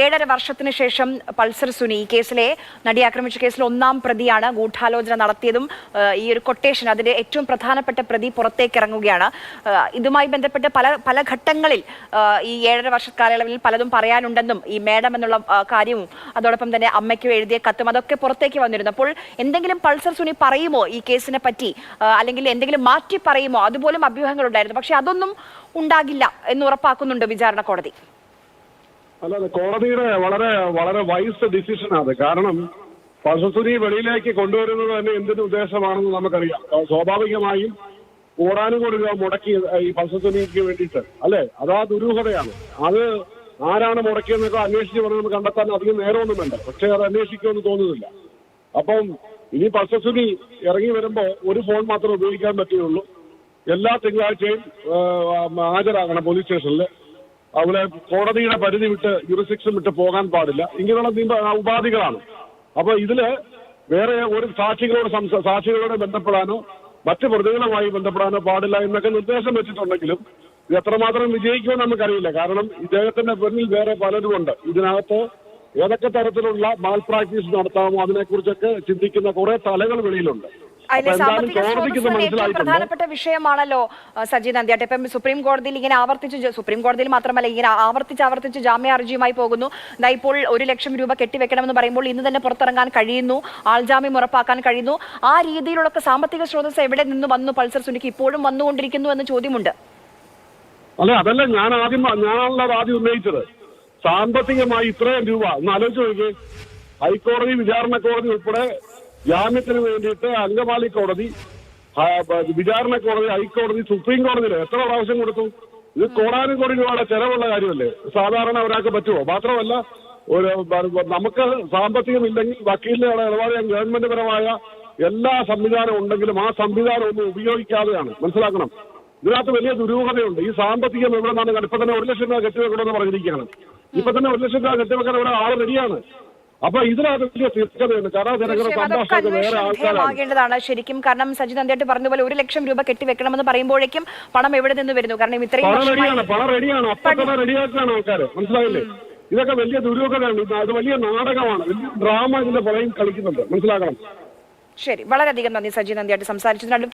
ഏഴര വർഷത്തിന് ശേഷം പൾസർ സുനി ഈ കേസിലെ നടി ആക്രമിച്ച കേസിൽ ഒന്നാം പ്രതിയാണ്. ഗൂഢാലോചന നടത്തിയതും ഈ ഒരു കൊട്ടേഷൻ അതിന്റെ ഏറ്റവും പ്രധാനപ്പെട്ട പ്രതി പുറത്തേക്ക് ഇറങ്ങുകയാണ്. ഇതുമായി ബന്ധപ്പെട്ട് പല പല ഘട്ടങ്ങളിൽ ഈ ഏഴര വർഷ കാലയളവിൽ പലതും പറയാനുണ്ടെന്നും ഈ മേഡം എന്നുള്ള കാര്യവും അതോടൊപ്പം തന്നെ അമ്മയ്ക്ക് എഴുതിയ കത്തും അതൊക്കെ പുറത്തേക്ക് വന്നിരുന്നു അപ്പോൾ എന്തെങ്കിലും പൾസർ സുനി പറയുമോ ഈ കേസിനെ പറ്റി? അല്ലെങ്കിൽ എന്തെങ്കിലും മാറ്റി പറയുമോ? അതുപോലും അഭ്യൂഹങ്ങൾ ഉണ്ടായിരുന്നു പക്ഷെ അതൊന്നും ഉണ്ടാകില്ല എന്ന് ഉറപ്പാക്കുന്നുണ്ട് വിചാരണ കോടതി. അല്ലാതെ കോടതിയുടെ വളരെ വളരെ വൈസ് ഡിസിഷനാണ് അത്. കാരണം പശുസുനി വെളിയിലേക്ക് കൊണ്ടുവരുന്നത് തന്നെ എന്തിന് ഉദ്ദേശമാണെന്ന് നമുക്കറിയാം. സ്വാഭാവികമായും കോടാനും കൂടി മുടക്കി ഈ പശുസുനിക്ക് വേണ്ടിയിട്ട്. അല്ലെ? അതാ ദുരൂഹതയാണ്. അത് ആരാണ് മുടക്കിയെന്നൊക്കെ അന്വേഷിച്ച് പറഞ്ഞ് നമുക്ക് കണ്ടെത്താൻ അധികം നേരമൊന്നും വേണ്ട. പക്ഷെ അത് അന്വേഷിക്കുമെന്ന് തോന്നുന്നില്ല. അപ്പം ഇനി പശുസുനി ഇറങ്ങി വരുമ്പോൾ ഒരു ഫോൺ മാത്രം ഉപയോഗിക്കാൻ പറ്റുകയുള്ളൂ. എല്ലാ തിങ്കളാഴ്ചയും ഹാജരാകണം പോലീസ് സ്റ്റേഷനിൽ അവിടെ കോടതിയുടെ പരിധി വിട്ട് ജുറിസിക്ഷൻ വിട്ട് പോകാൻ പാടില്ല. ഇങ്ങനെയുള്ള നിയമ ഉപാധികളാണ്. അപ്പൊ ഇതിൽ വേറെ ഒരു സാക്ഷികളോട് സാക്ഷികളോട് ബന്ധപ്പെടാനോ മറ്റ് പ്രതികളുമായി ബന്ധപ്പെടാനോ പാടില്ല എന്നൊക്കെ നിർദ്ദേശം വെച്ചിട്ടുണ്ടെങ്കിലും ഇത് എത്രമാത്രം വിജയിക്കുമെന്ന് നമുക്കറിയില്ല. കാരണം ഇദ്ദേഹത്തിന്റെ പിന്നിൽ വേറെ പലരുമുണ്ട്. ഇതിനകത്ത് ഏതൊക്കെ തരത്തിലുള്ള മാൽ പ്രാക്ടീസ് നടത്താമോ അതിനെക്കുറിച്ചൊക്കെ ചിന്തിക്കുന്ന കുറെ തലകൾ വെളിയിലുണ്ട്. അതിലെ സാമ്പത്തിക സ്രോതസ്സുകൾ ഏറ്റവും പ്രധാനപ്പെട്ട വിഷയമാണല്ലോ സജി നന്ദിയാട്ടെ. ഇപ്പം സുപ്രീം കോടതിയിൽ ഇങ്ങനെ ആവർത്തിച്ച് സുപ്രീം കോടതിയിൽ മാത്രമല്ല ഇങ്ങനെ ആവർത്തിച്ച് ആവർത്തിച്ച് ജാമ്യ ഹർജിയുമായി പോകുന്നു. ഇതാ ഇപ്പോൾ ഒരു ലക്ഷം രൂപ കെട്ടിവെക്കണമെന്ന് പറയുമ്പോൾ ഇന്ന് തന്നെ പുറത്തിറങ്ങാൻ കഴിയുന്നു ആൾജാമ്യം ഉറപ്പാക്കാൻ കഴിയുന്നു. ആ രീതിയിലുള്ള സാമ്പത്തിക സ്രോതസ് എവിടെ നിന്ന് വന്നു പൾസർ സുനിക്ക് ഇപ്പോഴും വന്നുകൊണ്ടിരിക്കുന്നു എന്ന ചോദ്യമുണ്ട്. അല്ല അതല്ല ഞാൻ ആദ്യം ഞാനാണല്ലോ അത് ആദ്യം ഉന്നയിച്ചത്. സാമ്പത്തികമായി ഇത്രയും രൂപ ഒന്ന് ആലോചിച്ച് നോക്കി ഹൈക്കോടതി വിചാരണ കോടതി ഉൾപ്പെടെ ജാമ്യത്തിന് വേണ്ടിയിട്ട് അങ്കമാലി കോടതി വിചാരണ കോടതി ഹൈക്കോടതി സുപ്രീം കോടതിയിൽ എത്ര പ്രാവശ്യം കൊടുത്തു? ഇത് കോടാനും കോടി രൂപയുടെ ചെലവുള്ള കാര്യമല്ലേ? സാധാരണ ഒരാൾക്ക് പറ്റുമോ? മാത്രമല്ല ഒരു നമുക്ക് സാമ്പത്തികമില്ലെങ്കിൽ വക്കീലിനെ ഇടപാട് ഗവൺമെന്റ് പരമായ എല്ലാ സംവിധാനവും ഉണ്ടെങ്കിലും ആ സംവിധാനം ഒന്നും ഉപയോഗിക്കാതെയാണ്. മനസ്സിലാക്കണം? ഇതിനകത്ത് വലിയ ദുരൂഹതയുണ്ട്. ഈ സാമ്പത്തികം എവിടെ നിന്നാണ് ഇപ്പൊ തന്നെ ഒരു ലക്ഷം രൂപ കെട്ടിവെക്കണമെന്ന് പറഞ്ഞിരിക്കുകയാണ്. ഇപ്പൊ തന്നെ ഒരു ലക്ഷം രൂപ കെട്ടിവെക്കാൻ ഇവിടെ ആൾ റെഡിയാണ് അപ്പൊ ഇതിനകത്ത് വലിയ തിരിച്ചറിയുണ്ട് കാരണം ജനങ്ങളുടെ തീർച്ചയായും അതൊക്കെ സംഭാഷണമൊക്കെ വേറെ ആൾക്കാരാണ്. ശരിക്കും കാരണം സജി നന്ദിയായിട്ട് പറഞ്ഞതുപോലെ ഒരു ലക്ഷം രൂപ കെട്ടിവെക്കണമെന്ന് പറയുമ്പോഴേക്കും പണം എവിടെ നിന്ന് വരുന്നു? കാരണം ഇത്രയും പണം റെഡിയാണ് പണം റെഡിയാണ് അപ്പൊ തന്നെ റെഡിയാക്കാണ് ആൾക്കാര്. മനസ്സിലായില്ലേ? ഇതൊക്കെ വലിയ ദുരൂഹതയാണ് അത് വലിയ നാടകമാണ്. വലിയ ഡ്രാമ ഇതിന്റെ പുറകിൽ കളിക്കുന്നുണ്ട്. മനസ്സിലാക്കണം? ശരി. വളരെയധികം നന്ദി സജി നന്ദിയായിട്ട് സംസാരിച്ചതിനാലും